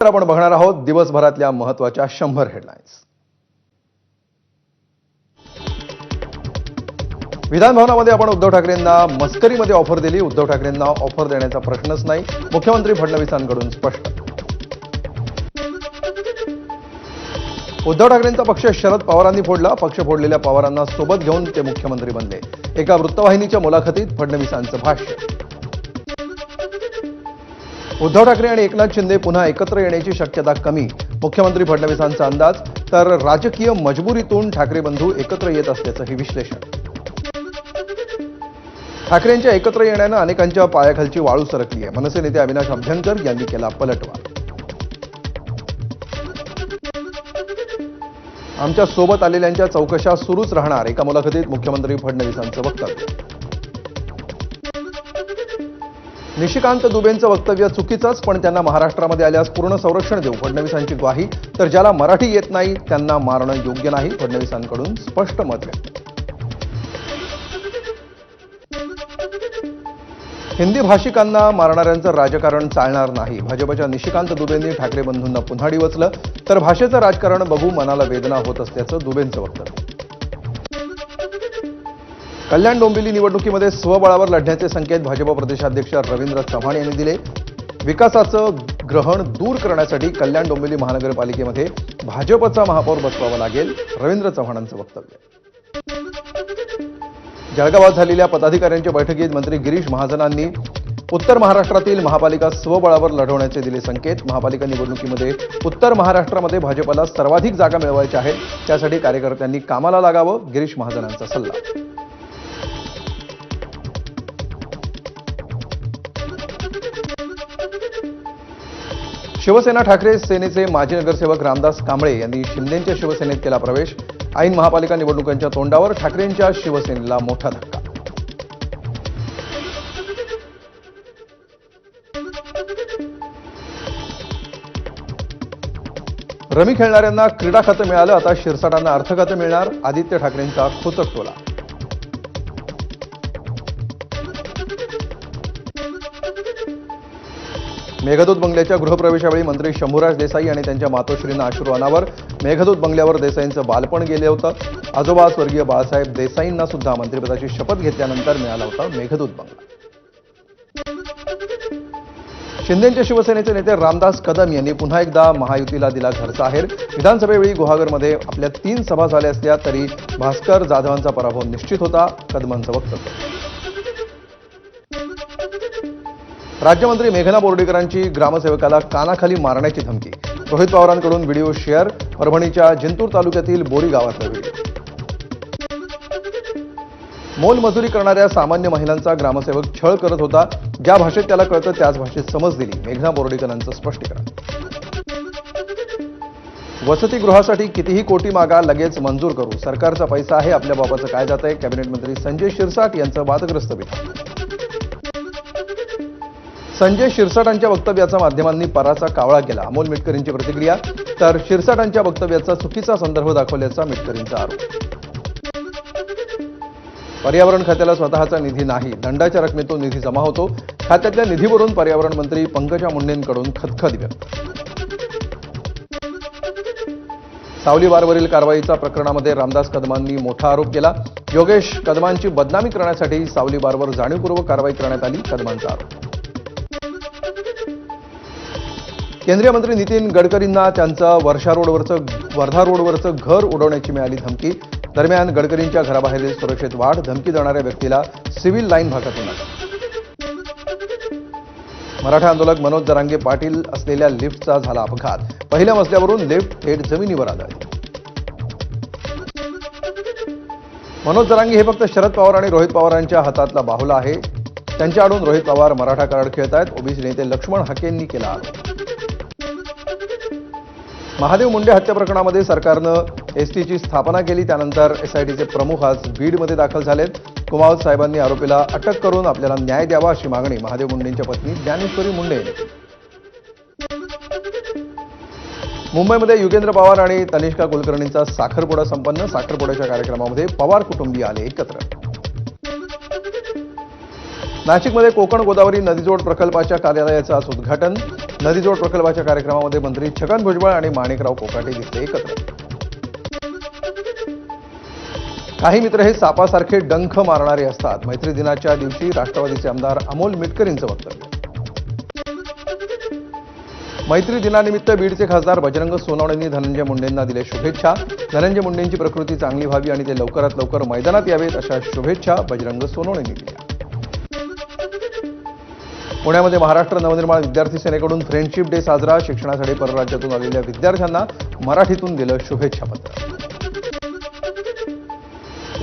तर आपण बघणार आहोत. दिवसभरातल्या महत्त्वाच्या शंभर हेडलाईन्स विधान भवनामध्ये आपण उद्धव ठाकरेंना मस्करीमध्ये ऑफर दिली. उद्धव ठाकरेंना ऑफर देण्याचा प्रश्नच नाही. मुख्यमंत्री फडणवीसांकडून स्पष्ट. उद्धव ठाकरेंचा पक्ष शरद पवारांनी फोडला. पक्ष फोडलेल्या पवारांना सोबत घेऊन ते मुख्यमंत्री बनले. एका वृत्तवाहिनीच्या मुलाखतीत फडणवीसांचं भाष्य. उद्धव ठाकरे आणि एकनाथ शिंदे पुन्हा एकत्र येण्याची शक्यता कमी. मुख्यमंत्री फडणवीसांचा अंदाज तर राजकीय मजबुरीतून ठाकरे बंधू एकत्र येत असल्याचंही विश्लेषण. ठाकरेंच्या एकत्र येण्यानं अनेकांच्या पायाखालची वाळू सरकली आहे मनसे नेते अविनाश अभ्यंकर यांनी केला पलटवार. आमच्यासोबत आलेल्यांच्या चौकशा सुरूच राहणार एका मुलाखतीत मुख्यमंत्री फडणवीसांचं वक्तव्य. निशिकांत दुबेंचं वक्तव्य चुकीचंच पण त्यांना महाराष्ट्रामध्ये आल्यास पूर्ण संरक्षण देऊ. फडणवीसांची ग्वाही. तर ज्याला मराठी येत नाही त्यांना मारणं योग्य नाही फडणवीसांकडून स्पष्ट मत व्यक्त हिंदी भाषिकांना मारणाऱ्यांचं राजकारण चालणार नाही. भाजपच्या निशिकांत दुबेंनी ठाकरे बंधूंना पुन्हा डिवचलं. तर भाषेचं राजकारण बघू मनाला वेदना होत असल्याचं दुबेंचं वक्तव्य. कल्याण डोंबिवली निवडणुकीमध्ये स्वबळावर लढण्याचे संकेत भाजप प्रदेशाध्यक्ष रवींद्र चव्हाण यांनी दिले. विकासाचं ग्रहण दूर करण्यासाठी कल्याण डोंबिवली महानगरपालिकेमध्ये भाजपचा महापौर बसवावा लागेल रवींद्र चव्हाणांचं वक्तव्य. जळगावात झालेल्या पदाधिकाऱ्यांच्या बैठकीत मंत्री गिरीश महाजनांनी उत्तर महाराष्ट्रातील महापालिका स्वबळावर लढवण्याचे दिले संकेत. महापालिका निवडणुकीमध्ये उत्तर महाराष्ट्रामध्ये भाजपला सर्वाधिक जागा मिळवायच्या आहेत त्यासाठी कार्यकर्त्यांनी कामाला लागावं गिरीश महाजनांचा सल्ला. शिवसेना ठाकरे सेनेचे माजी नगरसेवक रामदास कांबळे यांनी शिंदेंच्या शिवसेनेत केला प्रवेश. ऐन महापालिका निवडणुकांच्या तोंडावर ठाकरेंच्या शिवसेनेला मोठा धक्का. रमी खेळणाऱ्यांना क्रीडा खातं मिळालं आता शिरसाटांना अर्थ खातं मिळणार आदित्य ठाकरेंचा खोचक टोला. मेघदूत बंगल्याच्या गृहप्रवेशावेळी मंत्री शंभूराज देसाई आणि त्यांच्या मातोश्रींना अश्रू अनावर मेघदूत बंगल्यावर देसाईंचं बालपण गेले होतं. आजोबा स्वर्गीय बाळासाहेब देसाईंना सुद्धा मंत्रिपदाची शपथ घेतल्यानंतर मिळाला होता मेघदूत बंगला. शिंदेच्या शिवसेनेचे नेते रामदास कदम यांनी पुन्हा एकदा महायुतीला दिला घरचा आहेर. विधानसभेवेळी गुहागरमध्ये आपल्या तीन सभा झाल्या असल्या तरी भास्कर जाधवांचा पराभव निश्चित होता कदमांचं वक्तव्य. राज्यमंत्री मेघना बोर्डीकरांची ग्रामसेवकाला कानाखाली मारण्याची धमकी. रोहित पवारांकडून व्हिडिओ शेअर परभणीच्या जिंतूर तालुक्यातील बोरी गावातला व्हिडिओ मोलमजुरी करणाऱ्या सामान्य महिलांचा ग्रामसेवक छळ करत होता. ज्या भाषेत त्याला कळतं त्याच भाषेत समज दिली. मेघना बोर्डीकरांचं स्पष्टीकरण. वसतिगृहासाठी कितीही कोटी मागा लगेच मंजूर करू. सरकारचा पैसा आहे आपल्या बाबाचं काय जात आहे कॅबिनेट मंत्री संजय शिरसाट यांचं वादग्रस्त विधान. संजय शिरसाटांच्या वक्तव्याचा माध्यमांनी पराचा कावळा केला. अमोल मिटकरींची प्रतिक्रिया? तर शिरसाटांच्या वक्तव्याचा चुकीचा संदर्भ दाखवल्याचा मिटकरींचा आरोप. पर्यावरण खात्याला स्वतःचा निधी नाही. दंडाच्या रकमेतून निधी जमा होतो. खात्यातल्या निधीवरून पर्यावरण मंत्री पंकजा मुंडेंकडून खतखत व्यक्त. सावली बारवरील कारवाईचा प्रकरणामध्ये रामदास कदमांनी मोठा आरोप केला. योगेश कदमांची बदनामी करण्यासाठी सावली बारवर जाणीवपूर्वक कारवाई करण्यात आली कदमांचा आरोप. केंद्रीय मंत्री नितीन गडकरींना त्यांचं वर्षा रोडवरचं वर्धा रोडवरचं घर उडवण्याची मिळाली धमकी. दरम्यान गडकरींच्या घराबाहेरील सुरक्षेत वाढ धमकी देणाऱ्या व्यक्तीला सिव्हिल लाईन भागातून मराठा आंदोलक मनोज जरांगे पाटील असलेल्या लिफ्टचा झाला अपघात. पहिल्या मजल्यावरून लिफ्ट थेट जमिनीवर आदळली मनोज जरांगे हे फक्त शरद पवार आणि रोहित पवारांच्या हातातला बाहुला आहे. त्यांच्याकडून रोहित पवार मराठा कार्ड खेळतायत. ओबीसी नेते लक्ष्मण हाकेंनी केला आरोप. महादेव मुंडे हत्या प्रकरणामध्ये सरकारनं एसटीची स्थापना केली. त्यानंतर एसआयटीचे प्रमुख आज बीडमध्ये दाखल झालेत. कुमावत साहेबांनी आरोपीला अटक करून आपल्याला न्याय द्यावा अशी मागणी महादेव मुंडेंच्या पत्नी ज्ञानेश्वरी मुंडे मुंबईमध्ये युगेंद्र पवार आणि तनिष्का कुलकर्णींचा साखरपुडा संपन्न. साखरपुड्याच्या कार्यक्रमामध्ये पवार कुटुंबीय आले एकत्र. नाशिकमध्ये कोकण गोदावरी नदीजोड प्रकल्पाच्या कार्यालयाचं आज उद्घाटन. नदीजोड प्रकल्पाच्या कार्यक्रमामध्ये मंत्री छगन भुजबळ आणि माणिकराव कोकाटे दिसले एकत्र. काही मित्र हे सापासारखे डंख मारणारे असतात. मैत्री दिनाच्या दिवशी राष्ट्रवादीचे आमदार अमोल मिटकरींचं वक्तव्य. मैत्री दिनानिमित्त बीडचे खासदार बजरंग सोनवणेंनी धनंजय मुंडेंना दिले शुभेच्छा. धनंजय मुंडेंची प्रकृती चांगली व्हावी आणि ते लवकरात लवकर मैदानात यावेत अशा शुभेच्छा बजरंग सोनवणेंनी दिल्या. पुण्यामध्ये महाराष्ट्र नवनिर्माण विद्यार्थी सेनेकडून फ्रेंडशिप डे साजरा शिक्षणासाठी परराज्यातून आलेल्या विद्यार्थ्यांना मराठीतून दिलं शुभेच्छापत्र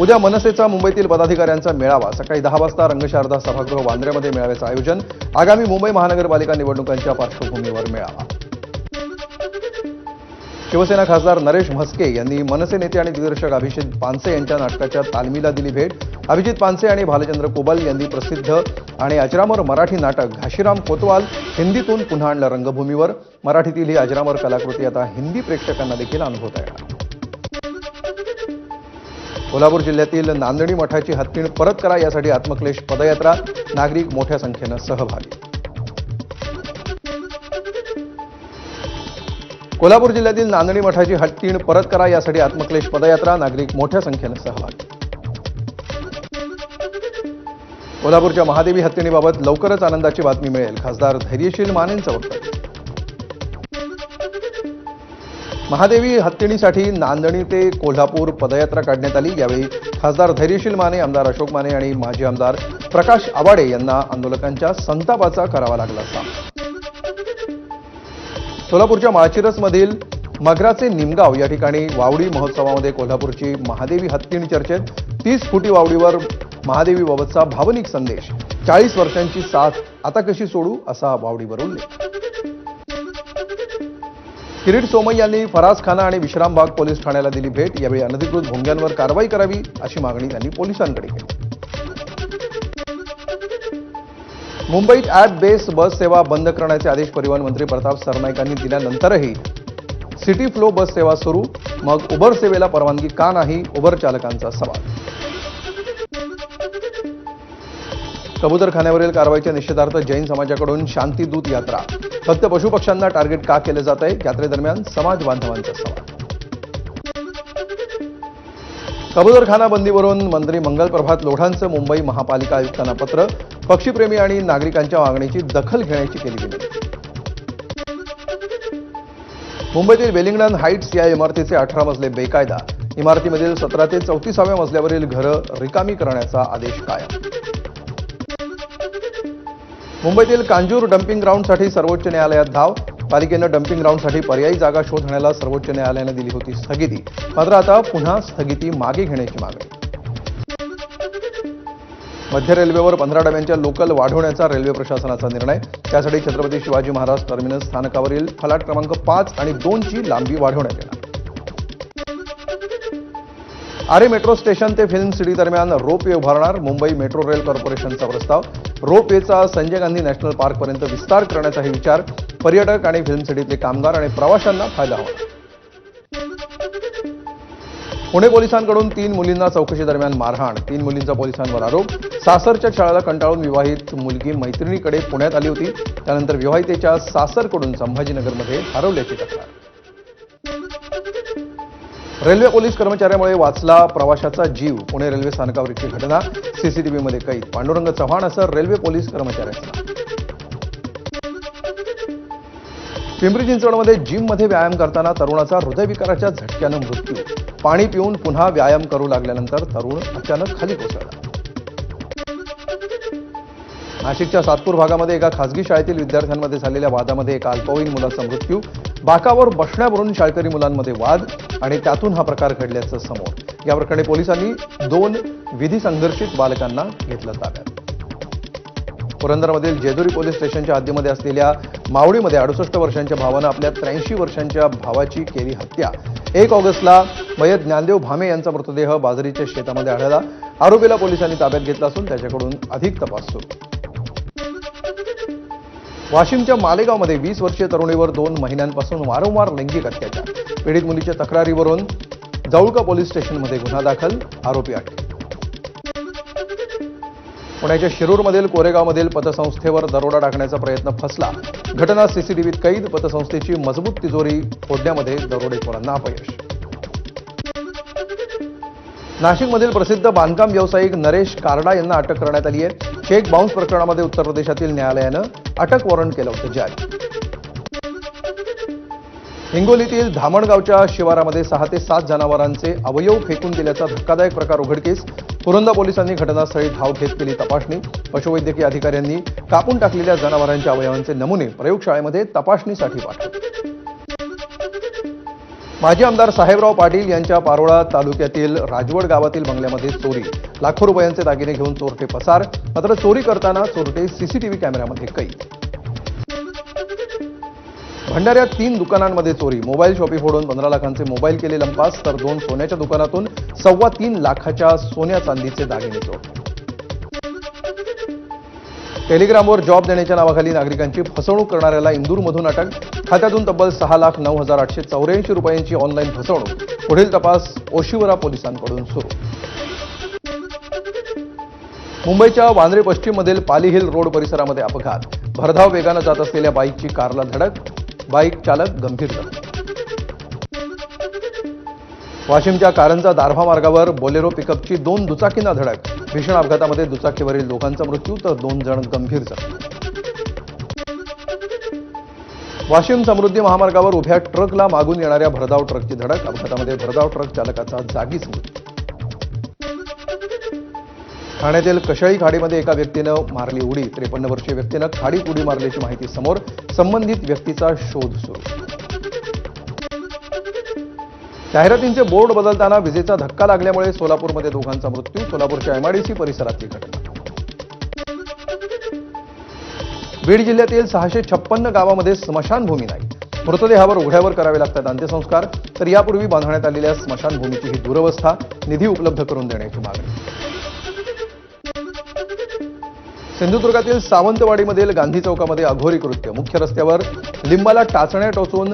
उद्या मनसेचा मुंबईतील पदाधिकाऱ्यांचा मेळावा. सकाळी दहा वाजता रंगशारदा सभागृह वांद्र्यामध्ये मेळाव्याचं आयोजन. आगामी मुंबई महानगरपालिका निवडणुकांच्या पार्श्वभूमीवर मेळावा. शिवसेना खासदार नरेश म्हस्के यांनी मनसे नेते आणि दिग्दर्शक अभिषेक पानसे यांच्या नाटकाच्या तालमीला दिली भेट. अभिजित पानसे आणि भालचंद्र कोबल यांनी प्रसिद्ध आणि अजरामर मराठी नाटक घाशीराम कोतवाल हिंदीतून पुन्हा आणलं रंगभूमीवर. मराठीतील ही अजरामर कलाकृती आता हिंदी प्रेक्षकांना देखील अनुभवता येणार. कोल्हापूर जिल्ह्यातील नांदणी मठाची हत्तीण परत करा यासाठी आत्मक्लेश पदयात्रा नागरिक मोठ्या संख्येनं सहभागी. कोल्हापूर जिल्ह्यातील नांदणी मठाची हत्तीण परत करा यासाठी आत्मक्लेश पदयात्रा नागरिक मोठ्या संख्येनं सहभागी. कोल्हापूरच्या महादेवी हत्तीणीबाबत लवकरच आनंदाची बातमी मिळेल. खासदार धैर्यशील मानेंचं वक्तव्य. महादेवी हत्येणीसाठी नांदणी ते कोल्हापूर पदयात्रा काढण्यात आली. यावेळी खासदार धैर्यशील माने आमदार अशोक माने आणि माजी आमदार प्रकाश आवाडे यांना आंदोलकांच्या संतापाचा करावा लागला सामना सोलापूरच्या माळशिरसमधील मगराचे निमगाव या ठिकाणी वावडी महोत्सवामध्ये कोल्हापूरची महादेवी हत्तीण चर्चेत तीस फुटी वावडीवर महादेवीबाबतचा भावनिक संदेश. चाळीस वर्षांची साथ आता कशी सोडू असा बावडीवर उल्लेख किरीट सोमय्या यांनी फराज खाना आणि विश्रामबाग पोलीस ठाण्याला दिली भेट. यावेळी अनधिकृत भोंग्यांवर कारवाई करावी अशी मागणी त्यांनी पोलिसांकडे केली. मुंबईत ॲप बेस बस सेवा बंद करण्याचे आदेश परिवहन मंत्री प्रताप सरनाईकांनी दिल्यानंतरही सिटी फ्लो बस सेवा सुरू. मग उबर सेवेला परवानगी का नाही? उबर चालकांचा सवाल. कबुतरखान्यावरील कारवाईच्या निषेधार्थ जैन समाजाकडून शांतीदूत यात्रा. फक्त पशुपक्ष्यांना टार्गेट का केलं जात आहे यात्रेदरम्यान समाज बांधवांचा सवाल. कबुतरखाना बंदीवरून मंत्री मंगल प्रभात लोढांचं मुंबई महापालिका आयुक्तांना पत्र पक्षीप्रेमी आणि नागरिकांच्या मागणीची दखल घेण्याची केली गेली मुंबईतील वेलिंग्डन हाईट्स या इमारतीचे अठरा मजले बेकायदा. इमारतीमधील सतरा ते चौतीसाव्या मजल्यावरील घरं रिकामी करण्याचा आदेश कायम. मुंबईतील कांजूर डम्पिंग ग्राउंडसाठी सर्वोच्च न्यायालयात धाव. पालिकेनं डम्पिंग ग्राउंडसाठी पर्यायी जागा शोधण्याला सर्वोच्च न्यायालयानं दिली होती स्थगिती. मात्र आता पुन्हा स्थगिती मागे घेण्याची मागणी. मध्य रेल्वेवर पंधरा डब्यांच्या लोकल वाढवण्याचा रेल्वे प्रशासनाचा निर्णय. त्यासाठी छत्रपती शिवाजी महाराज टर्मिनस स्थानकावरील फलाट क्रमांक पाच आणि दोनची लांबी वाढवण्यात येणार. आरे मेट्रो स्टेशन ते फिल्म सिटी दरम्यान रोप वे उभारणार मुंबई मेट्रो रेल कॉर्पोरेशनचा प्रस्ताव. रोप वेचा संजय गांधी नॅशनल पार्कपर्यंत विस्तार करण्याचाही विचार. पर्यटक आणि फिल्म सिटीतले कामगार आणि प्रवाशांना फायदा होणार पुणे पोलिसांकडून तीन मुलींना चौकशी दरम्यान मारहाण. तीन मुलींचा पोलिसांवर आरोप. सासरच्या छळाला कंटाळून विवाहित मुलगी मैत्रिणीकडे पुण्यात आली होती. त्यानंतर विवाहितेच्या सासरकडून संभाजीनगरमध्ये हरवल्याची तक्रार. रेल्वे पोलीस कर्मचाऱ्यामुळे वाचला प्रवाशाचा जीव. पुणे रेल्वे स्थानकावरची घटना. सीसीटीव्हीमध्ये कैद. पांडुरंग चव्हाण असं रेल्वे पोलीस कर्मचाऱ्याचा पिंपरी चिंचवडमध्ये जिममध्ये व्यायाम करताना तरुणाचा हृदयविकाराच्या झटक्यानं मृत्यू. पाणी पिऊन पुन्हा व्यायाम करू लागल्यानंतर तरुण अचानक खाली कोसळला. नाशिकच्या सातपूर भागामध्ये एका खासगी शाळेतील विद्यार्थ्यांमध्ये झालेल्या वादामध्ये एका अल्पवयीन मुलाचा मृत्यू बाकावर बसण्यावरून शाळकरी मुलांमध्ये वाद आणि त्यातून हा प्रकार घडल्याचं समोर. या प्रकरणी पोलिसांनी दोन विधी संघर्षित बालकांना घेतलं ताब्यात. पुरंदरमधील जेजुरी पोलीस स्टेशनच्या हद्दीमध्ये असलेल्या मावळीमध्ये अडुसष्ट वर्षांच्या भावानं आपल्या त्र्याऐंशी वर्षांच्या भावाची केली हत्या. एक ऑगस्टला मयत ज्ञानदेव भामे यांचा मृतदेह बाजरीच्या शेतामध्ये आढळला. आरोपीला पोलिसांनी ताब्यात घेतला असून त्याच्याकडून अधिक तपास सुरू. वाशिमच्या मालेगावमध्ये वीस वर्षीय तरुणीवर दोन महिन्यांपासून वारंवार लैंगिक अत्याचार. पीडित मुलीच्या तक्रारीवरून जवळका पोलीस स्टेशनमध्ये गुन्हा दाखल आरोपी अटक. पुण्याच्या शिरूरमधील कोरेगावमधील पतसंस्थेवर दरोडा टाकण्याचा प्रयत्न फसला. घटना सीसीटीव्हीत कैद पतसंस्थेची मजबूत तिजोरी फोडण्यामध्ये दरोडेखोरांना अपयश. नाशिकमधील प्रसिद्ध बांधकाम व्यावसायिक नरेश कारडा यांना अटक करण्यात आली आहे. चेक बाउन्स प्रकरणामध्ये उत्तर प्रदेशातील न्यायालयानं अटक वॉरंट केलं होतं जारी. हिंगोलीतील धामणगावच्या शिवारामध्ये सहा ते सात जनावरांचे अवयव फेकून दिल्याचा धक्कादायक प्रकार उघडकीस पुरंदा पोलिसांनी घटनास्थळी धाव घेत केली तपासणी. पशुवैद्यकीय अधिकाऱ्यांनी कापून टाकलेल्या जनावरांच्या अवयवांचे नमुने प्रयोगशाळेमध्ये तपासणीसाठी पाठवले. माजी आमदार साहेबराव पाटील यांच्या पारोळा तालुक्यातील राजवड गावातील बंगल्यामध्ये चोरी. लाखो रुपयांचे दागिने घेऊन चोरटे पसार मात्र चोरी करताना चोरटे सीसीटीव्ही कॅमेऱ्यामध्ये कैद. भंडाऱ्यात तीन दुकानांमध्ये चोरी. मोबाईल शॉपी फोडून पंधरा लाखांचे मोबाईल केले लंपास तर दोन सोन्याच्या दुकानातून सव्वा तीन लाखाच्या सोन्या चांदीचे दागिने चोर. टेलिग्रामवर जॉब देण्याच्या नावाखाली नागरिकांची फसवणूक करणाऱ्याला इंदूरमधून अटक खात्यातून तब्बल सहा लाख नऊ हजार आठशे चौऱ्याऐंशी रुपयांची ऑनलाईन फसवणूक. पुढील तपास ओशिवरा पोलिसांकडून सुरू. मुंबईच्या वांद्रे पश्चिममधील पाली हिल रोड परिसरामध्ये अपघात. भरधाव वेगानं जात असलेल्या बाईकची कारला धडक. बाईक चालक गंभीर जखमी. वाशिमच्या कारंजा दारभा मार्गावर बोलेरो पिकअपची दोन दुचाकींना धडक. भीषण अपघातामध्ये दुचाकीवरील दोघांचा मृत्यू तर दोन जण गंभीर जखमी. वाशिम समृद्धी महामार्गावर उभ्या ट्रकला मागून येणाऱ्या भरधाव ट्रकची धडक अपघातामध्ये भरधाव ट्रक चालकाचा जागीच मृत्यू ठाण्यातील कशाळी खाडीमध्ये एका व्यक्तीनं मारली उडी. त्रेपन्न वर्षीय व्यक्तीनं खाडीत उडी मारल्याची माहिती समोर संबंधित व्यक्तीचा शोध सुरू. जाहिरातींचे बोर्ड बदलताना विजेचा धक्का लागल्यामुळे सोलापूरमध्ये दोघांचा मृत्यू सोलापूरच्या एमआयडीसी परिसरातली घटना. बीड जिल्ह्यातील सहाशे छप्पन्न गावामध्ये स्मशानभूमी नाही. मृतदेहावर उघड्यावर करावे लागतात अंत्यसंस्कार. तर यापूर्वी बांधण्यात आलेल्या स्मशानभूमीची ही दुरवस्था निधी उपलब्ध करून देण्याची मागणी. सिंधुदुर्गातील सावंतवाडीमधील गांधी चौकामध्ये अघोरी कृत्य. मुख्य रस्त्यावर लिंबाला टाचण्या टोचून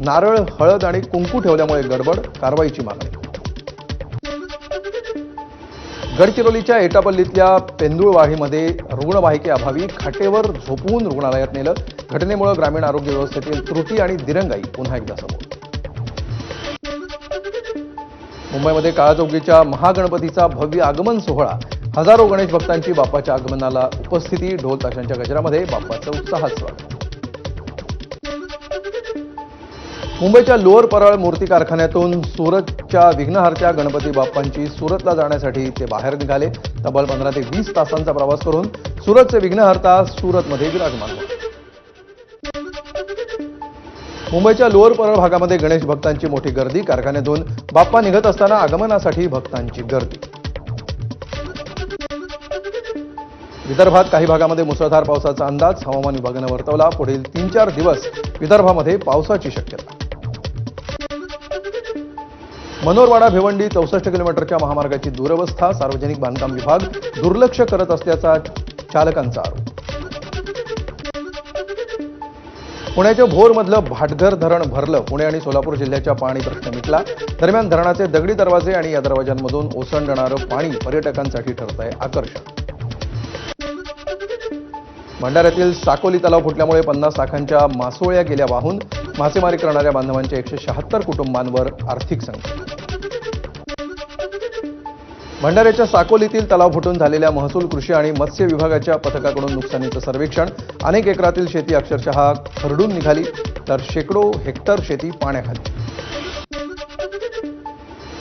नारळ हळद आणि कुंकू ठेवल्यामुळे गडबड कारवाईची मागणी. गडचिरोलीच्या एटापल्लीतल्या पेंदुळवाडीमध्ये रुग्णवाहिकेअभावी खाटेवर झोपवून रुग्णालयात नेलं. घटनेमुळे ग्रामीण आरोग्य व्यवस्थेतील त्रुटी आणि दिरंगाई पुन्हा एकदा समोर. मुंबईमध्ये काळाचौकीच्या महागणपतीचा भव्य आगमन सोहळा. हजारो गणेश भक्तांची बाप्पाच्या आगमनाला उपस्थिती ढोल ताशांच्या गजरामध्ये बाप्पाचं उत्साहात स्वागत. मुंबईच्या लोअर परळ मूर्ती कारखान्यातून सुरतच्या विघ्नहारच्या गणपती बाप्पांची सुरतला जाण्यासाठी ते बाहेर निघाले. तब्बल पंधरा ते वीस तासांचा प्रवास करून सुरतचे विघ्नहर्ता सुरतमध्ये विराजमान होते मुंबईच्या लोअर परळ भागामध्ये गणेश भक्तांची मोठी गर्दी. कारखान्यातून बाप्पा निघत असताना आगमनासाठी भक्तांची गर्दी. विदर्भात काही भागामध्ये मुसळधार पावसाचा अंदाज. हवामान विभागानं वर्तवला. पुढील तीन चार दिवस विदर्भामध्ये पावसाची शक्यता. मनोरवाडा भिवंडी चौसष्ट किलोमीटरच्या महामार्गाची दुरवस्था सार्वजनिक बांधकाम विभाग दुर्लक्ष करत असल्याचा चालकांचा आरोप. पुण्याच्या भोरमधलं भाटघर धरण भरलं पुणे आणि सोलापूर जिल्ह्याच्या पाणी प्रश्न मिटला. दरम्यान धरणाचे दगडी दरवाजे आणि या दरवाजांमधून ओसंडणारं पाणी पर्यटकांसाठी ठरत आहे आकर्षण. भंडाऱ्यातील साकोली तलाव फुटल्यामुळे पन्नास लाखांच्या मासोळ्या गेल्या वाहून मासेमारी करणाऱ्या बांधवांच्या एकशे शहात्तर कुटुंबांवर आर्थिक संकट. भंडाऱ्याच्या साकोलीतील तलाव फुटून झालेल्या महसूल कृषी आणि मत्स्य विभागाच्या पथकाकडून नुकसानीचं सर्वेक्षण. अनेक एकरातील शेती अक्षरशः खरडून निघाली तर शेकडो हेक्टर शेती पाण्याखाली.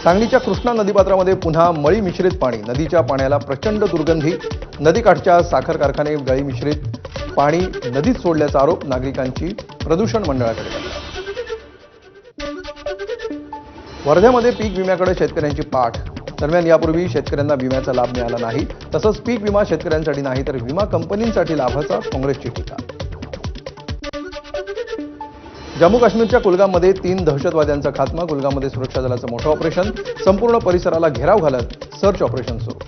सांगलीच्या कृष्णा नदीपात्रामध्ये पुन्हा मळी मिश्रित पाणी. नदीच्या पाण्याला प्रचंड दुर्गंधी. नदीकाठच्या साखर कारखाने गळी मिश्रित. पाणी नदीत सोडल्याचा आरोप नागरिकांची प्रदूषण मंडळाकडे. वर्ध्यामध्ये पीक विम्याकडे शेतकऱ्यांची पाठ. दरम्यान यापूर्वी शेतकऱ्यांना विम्याचा लाभ मिळाला नाही. तसंच पीक विमा शेतकऱ्यांसाठी नाही तर विमा कंपनींसाठी लाभाचा काँग्रेसची टीका. जम्मू काश्मीरच्या कुलगाममध्ये तीन दहशतवाद्यांचा खात्मा कुलगाममध्ये सुरक्षा दलाचं मोठं ऑपरेशन संपूर्ण परिसराला घेराव घालत सर्च ऑपरेशन सुरू.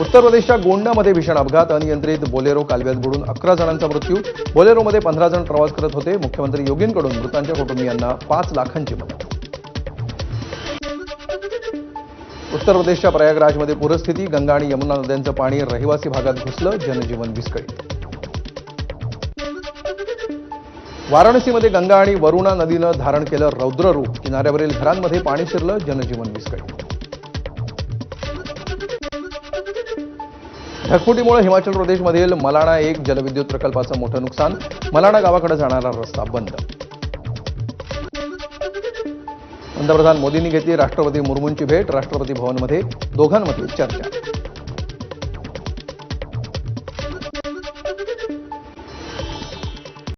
उत्तर प्रदेशच्या गोंडामध्ये भीषण अपघात अनियंत्रित बोलेरो कालव्यात बुडून अकरा जणांचा मृत्यू. बोलेरोमध्ये पंधरा जण प्रवास करत होते. मुख्यमंत्री योगींकडून मृतांच्या कुटुंबियांना पाच लाखांची मदत. उत्तर प्रदेशच्या प्रयागराजमध्ये पूरस्थिती गंगा आणि यमुना नद्यांचं पाणी रहिवासी भागात घुसलं जनजीवन विस्कळीत. वाराणसीमध्ये गंगा आणि वरुणा नदीनं धारण केलं रौद्ररूप किनाऱ्यावरील घरांमध्ये पाणी शिरलं जनजीवन विस्कळीत. ढगफुटीमुळे हिमाचल प्रदेशमधील मलाणा एक जलविद्युत प्रकल्पाचं मोठं नुकसान. मलाणा गावाकडे जाणारा रस्ता बंद. पंतप्रधान मोदींनी घेतली राष्ट्रपती मुर्मूंची भेट. राष्ट्रपती भवनमध्ये दोघांमध्ये चर्चा.